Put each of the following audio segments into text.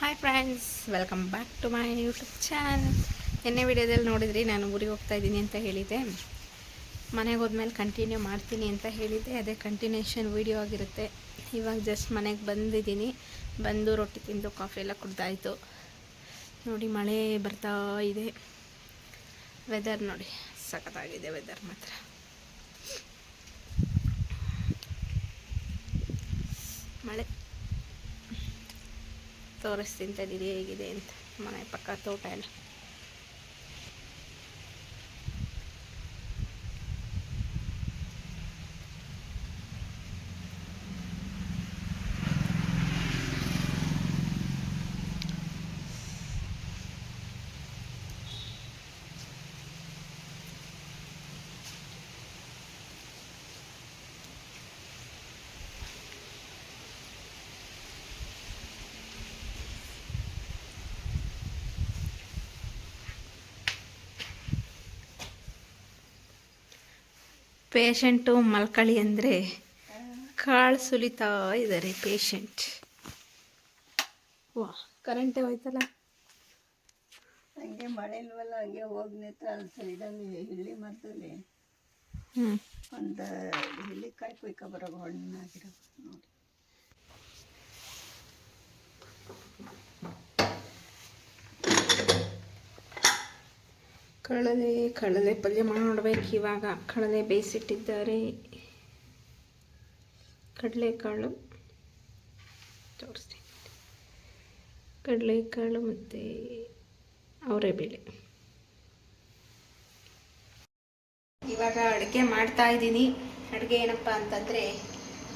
Hi friends welcome back to my YouTube channel ನಿನ್ನೆ ವಿಡಿಯೋದಲ್ಲಿ ನೋಡಿದ್ರಿ, ನಾನು ಊರಿಗೆ ಹೋಗ್ತಾ ಇದ್ದೀನಿ ಅಂತ ಹೇಳಿದ್ದೆ. ಮನೆಗೆ ಹೋದ್ಮೇಲೆ ಕಂಟಿನ್ಯೂ ಮಾಡ್ತೀನಿ ಅಂತ ಹೇಳಿದ್ದೆ. ಅದೇ ಕಂಟಿನ್ಯೂಷನ್ ವೀಡಿಯೋ ಆಗಿರುತ್ತೆ. ಇವಾಗ ಜಸ್ಟ್ ಮನೆಗೆ ಬಂದಿದ್ದೀನಿ. ಬಂದು ರೊಟ್ಟಿ ತಿಂದು ಕಾಫಿ ಎಲ್ಲ ಕುಡ್ದಾಯಿತು. ನೋಡಿ, ಮಳೆ ಬರ್ತಾ ಇದೆ. ವೆದರ್ ನೋಡಿ, ಸಖತ್ತಾಗಿದೆ ವೆದರ್ ಮಾತ್ರ. ಮಳೆ. ತೋರಿಸ್ತೀನಿ ತಡೀರಿ ಹೇಗಿದೆ ಅಂತ. ಮನೆ ಪಕ್ಕ ತೋಟ ಎಲ್ಲ. ಪೇಷಂಟು ಮಲ್ಕಳಿ ಅಂದರೆ ಕಾಳು ಸುಲಿತಾ ಇದ್ದಾರೆ ಪೇಷಂಟ್. ವಾ ಕರೆಂಟೇ ಹೋಯ್ತಲ್ಲ? ಹಂಗೆ ಮಳೆ ಇಲ್ವಲ್ಲ ಹಂಗೆ ಹೋಗಿ ನಿಂತ ಅಲ್ಲಿ ಸೈಡಲ್ಲಿ ಹಿಳ್ಳಿ ಮರದಲ್ಲಿ ಹ್ಞೂ ಒಂದು ಹಿಳ್ಳಿ ಕಾಯಿ ಕುಯ್ಕೊ ಬರೋ ಹಣ್ಣಾಗಿರೋ ನೋಡಿ. ಕಳಲೆ ಕಡಲೆ ಪಲ್ಯ ಮಾಡಬೇಕು ಇವಾಗ. ಕಡಲೆ ಬೇಯಿಸಿಟ್ಟಿದ್ದಾರೆ. ಕಡಲೆಕಾಳು ತೋರಿಸ್ತೀನಿ. ಕಡಲೆಕಾಳು ಮತ್ತು ಅವರೆಬೇಳೆ. ಇವಾಗ ಅಡುಗೆ ಮಾಡ್ತಾ ಇದ್ದೀನಿ. ಅಡುಗೆ ಏನಪ್ಪ ಅಂತಂದರೆ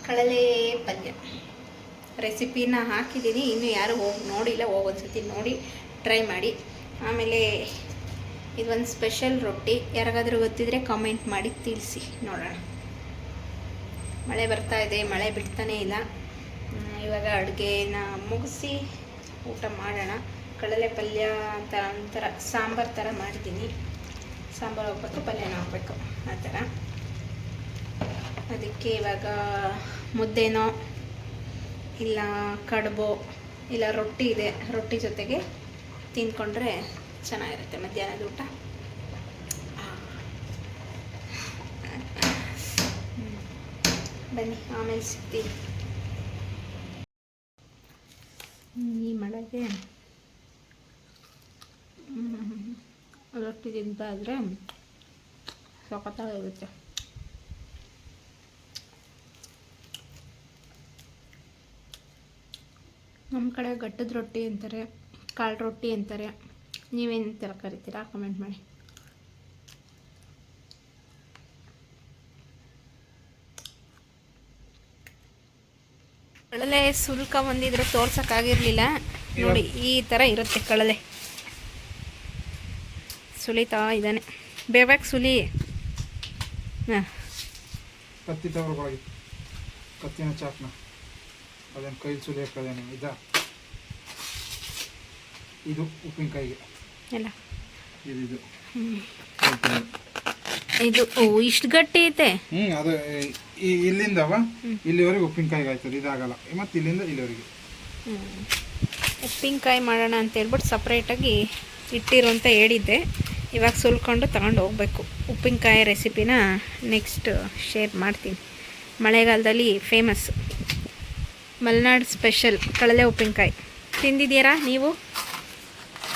ಕಡಲೆ ಪಲ್ಯ. ರೆಸಿಪಿನ ಹಾಕಿದ್ದೀನಿ. ಇನ್ನೂ ಯಾರು ಹೋಗಿ ನೋಡಿಲ್ಲ, ಹೋಗಿ ಒಂದ್ಸತಿ ನೋಡಿ, ಟ್ರೈ ಮಾಡಿ. ಆಮೇಲೆ ಇದೊಂದು ಸ್ಪೆಷಲ್ ರೊಟ್ಟಿ. ಯಾರಿಗಾದರೂ ಗೊತ್ತಿದ್ರೆ ಕಾಮೆಂಟ್ ಮಾಡಿ ತಿಳಿಸಿ ನೋಡೋಣ. ಮಳೆ ಬರ್ತಾ ಇದೆ, ಮಳೆ ಬಿಡ್ತಾನೇ ಇಲ್ಲ. ಇವಾಗ ಅಡುಗೆನ ಮುಗಿಸಿ ಊಟ ಮಾಡೋಣ. ಕಡಲೆ ಪಲ್ಯ ಅಂತ ಒಂಥರ ಸಾಂಬಾರು ಥರ ಮಾಡಿದ್ದೀನಿ. ಸಾಂಬಾರು ಹೋಗ್ಬೇಕು, ಪಲ್ಯನ ಹಾಕ್ಬೇಕು ಆ ಥರ. ಅದಕ್ಕೆ ಇವಾಗ ಮುದ್ದೆನೋ ಇಲ್ಲ ಕಡುಬು, ಇಲ್ಲ ರೊಟ್ಟಿ ಇದೆ. ರೊಟ್ಟಿ ಜೊತೆಗೆ ತಿಂದ್ಕೊಂಡ್ರೆ ಚೆನ್ನಾಗಿರುತ್ತೆ ಮಧ್ಯಾಹ್ನದ ಊಟ. ಬನ್ನಿ, ಆಮೇಲೆ ಸಿಗ್ತೀವಿ ಈ ಮಳೆಗೆ ರೊಟ್ಟಿ ತಿಂತಾ ಇದ್ರೆ ನಮ್ಮ ಕಡೆ ಗಟ್ಟದ ರೊಟ್ಟಿ ಅಂತಾರೆ, ಕಾಳು ರೊಟ್ಟಿ ಅಂತಾರೆ. ನೀವೇನು ಥರ ಕರಿತೀರಾ ಕಮೆಂಟ್ ಮಾಡಿ. ಕಳಲೆ ಸುಲ್ಕ ಬಂದಿದ್ರೆ ತೋರ್ಸೋಕ್ಕಾಗಿರಲಿಲ್ಲ. ನೋಡಿ ಈ ಥರ ಇರುತ್ತೆ ಕಳಲೆ. ಸುಲಿತಾ ಇದ್ದಾನೆ. ಬೇವಾಗ ಸುಲಿ? ಹಾಂ. ಕತ್ತಿ ತಗೊಳಗೆ ಕತ್ತಿನ ಚಾಕ್ನ. ಅದೇನು ಕೈ ಸುಲಿಯೋಕ್ಕದೇನು ಇದ? ಇದು ಉಪ್ಪಿನಕಾಯಿಗೆ. ಎಲ್ಲ. ಇದು ಓ ಇಷ್ಟು ಗಟ್ಟಿ ಐತೆ? ಹ್ಞೂ ಅದು ಇಲ್ಲಿಂದವ ಇಲ್ಲಿವರೆಗೆ ಉಪ್ಪಿನಕಾಯಿಗೆ ಆಯ್ತದೆ ಇದಾಗಲ್ಲ. ಮತ್ತು ಇಲ್ಲಿಂದ ಇಲ್ಲಿವರೆಗೆ. ಉಪ್ಪಿನಕಾಯಿ ಮಾಡೋಣ ಅಂತ ಹೇಳ್ಬಿಟ್ಟು ಸಪ್ರೇಟಾಗಿ ಇಟ್ಟಿರು ಅಂತ ಹೇಳಿದ್ದೆ. ಇವಾಗ ಸುಲ್ಕೊಂಡು ತಗೊಂಡು ಹೋಗ್ಬೇಕು. ಉಪ್ಪಿನಕಾಯಿ ರೆಸಿಪಿನ ನೆಕ್ಸ್ಟ್ ಶೇರ್ ಮಾಡ್ತೀನಿ. ಮಳೆಗಾಲದಲ್ಲಿ ಫೇಮಸ್ ಮಲೆನಾಡು ಸ್ಪೆಷಲ್ ಕಳಲೆ ಉಪ್ಪಿನಕಾಯಿ. ತಿಂದಿದ್ದೀರಾ ನೀವು?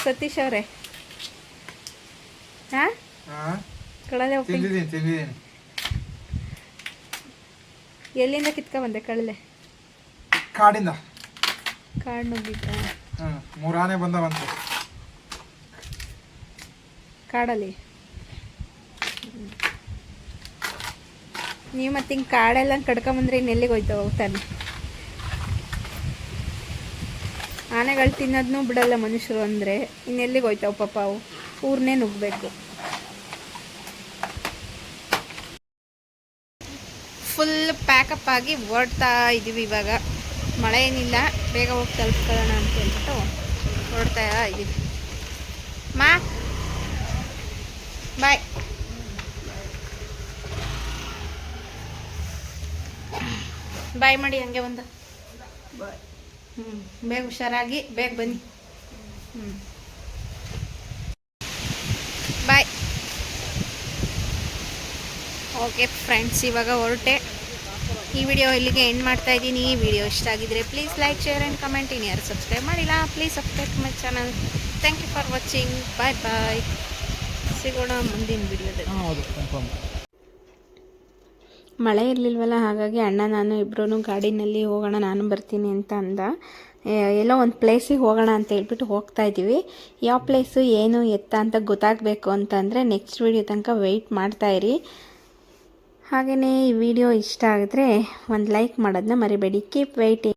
ಸತೀಶ್ ಅವರೇ. ಕಳಲೆ ಉಪ್ಪಿನಕಾಯಿ ತಿಂದಿದ್ದೀನಿ ತಿಂದಿದ್ದೀನಿ. ಎಲ್ಲಿಂದ ಕಿತ್ಕೊ ಬಂದೆ ಕಳಲೆ ಕಾಡಿಂದ. ಕಾಡು ನುಗ್ಗಿದ್ದ ಹ್ಞೂ ಮೂರು ಆನೆ ಬಂದವಂತೆ ಕಾಡಲ್ಲಿ? ನೀವು ಮತ್ತೆ ಹಿಂಗೆ ಕಾಡೆಲ್ಲ ಕಡ್ಕೊಂಬಂದ್ರೆ ಇನ್ನು ಎಲ್ಲಿಗೆ ಹೋಯ್ತಾವ ಹೋಗ್ತಾನೆ? ಆನೆಗಳು ತಿನ್ನೋದನ್ನೂ ಬಿಡಲ್ಲ ಮನುಷ್ಯರು ಅಂದರೆ ಇನ್ನೆಲ್ಲಿಗೆ ಹೋಯ್ತಾವ ಪಾಪ ಅವು? ಊರನ್ನೇ ನುಗ್ಗಬೇಕು ಫುಲ್ ಪ್ಯಾಕಪ್ ಆಗಿ ಹೊರಡ್ತಾ ಇದ್ದೀವಿ ಇವಾಗ. ಮಳೆ ಏನಿಲ್ಲ ಬೇಗ ಹೋಗಿ ತಲುಪ್ಕೊಳ್ಳೋಣ ಅಂತ ಹೇಳ್ಬಿಟ್ಟು ಹೊರಡ್ತಾ ಇದ್ದೀವಿ ಮಾ. ಬಾಯ್ ಬಾಯ್ ಮಾಡಿ ಹಂಗೆ ಒಂದು. ಬಾಯ್ ಹ್ಞೂ ಬೇಗ ಹುಷಾರಾಗಿ ಬೇಗ ಬನ್ನಿ. ಹ್ಞೂ ಬಾಯ್ ಓಕೆ ಫ್ರೆಂಡ್ಸ್ ಇವಾಗ ಹೊರಟೆ. ಈ ವಿಡಿಯೋ ಇಲ್ಲಿಗೆ ಎಂಡ್ ಮಾಡ್ತಾ ಇದ್ದೀನಿ. ಈ ವಿಡಿಯೋ ಇಷ್ಟ ಆಗಿದ್ರೆ please like share and comment ಇನ್ ಯಾರು ಸಬ್ಸ್ಕ್ರೈಬ್ ಮಾಡಿಲ್ಲ please subscribe my channel thank you for watching bye bye ಸಿಗೋಣ ಮುಂದಿನ ವಿಡಿಯೋದಲ್ಲಿ. ಹೌದು ಕನ್ಫರ್ಮ್ ಮಳೆ ಇರಲಿಲ್ವಲ್ಲ ಹಾಗಾಗಿ ಅಣ್ಣ ನಾನು ಇಬ್ಬರೂ ಗಾಡಿನಲ್ಲಿ ಹೋಗೋಣ ನಾನು ಬರ್ತೀನಿ ಅಂತ ಅಂದ. ಎಲ್ಲೋ ಒಂದು ಪ್ಲೇಸಿಗೆ ಹೋಗೋಣ ಅಂತ ಹೇಳ್ಬಿಟ್ಟು ಹೋಗ್ತಾ ಇದ್ದೀವಿ. ಯಾವ ಪ್ಲೇಸು ಏನು ಎತ್ತ ಅಂತ ಗೊತ್ತಾಗಬೇಕು ಅಂತಂದರೆ ನೆಕ್ಸ್ಟ್ ವಿಡಿಯೋ ತನಕ ವೆಯ್ಟ್ ಮಾಡ್ತಾಯಿರಿ ಹಾಗೆಯೇ ಈ ವಿಡಿಯೋ ಇಷ್ಟ ಆಗಿದ್ರೆ ಒಂದು ಲೈಕ್ ಮಾಡೋದನ್ನ ಮರಿಬೇಡಿ. Keep waiting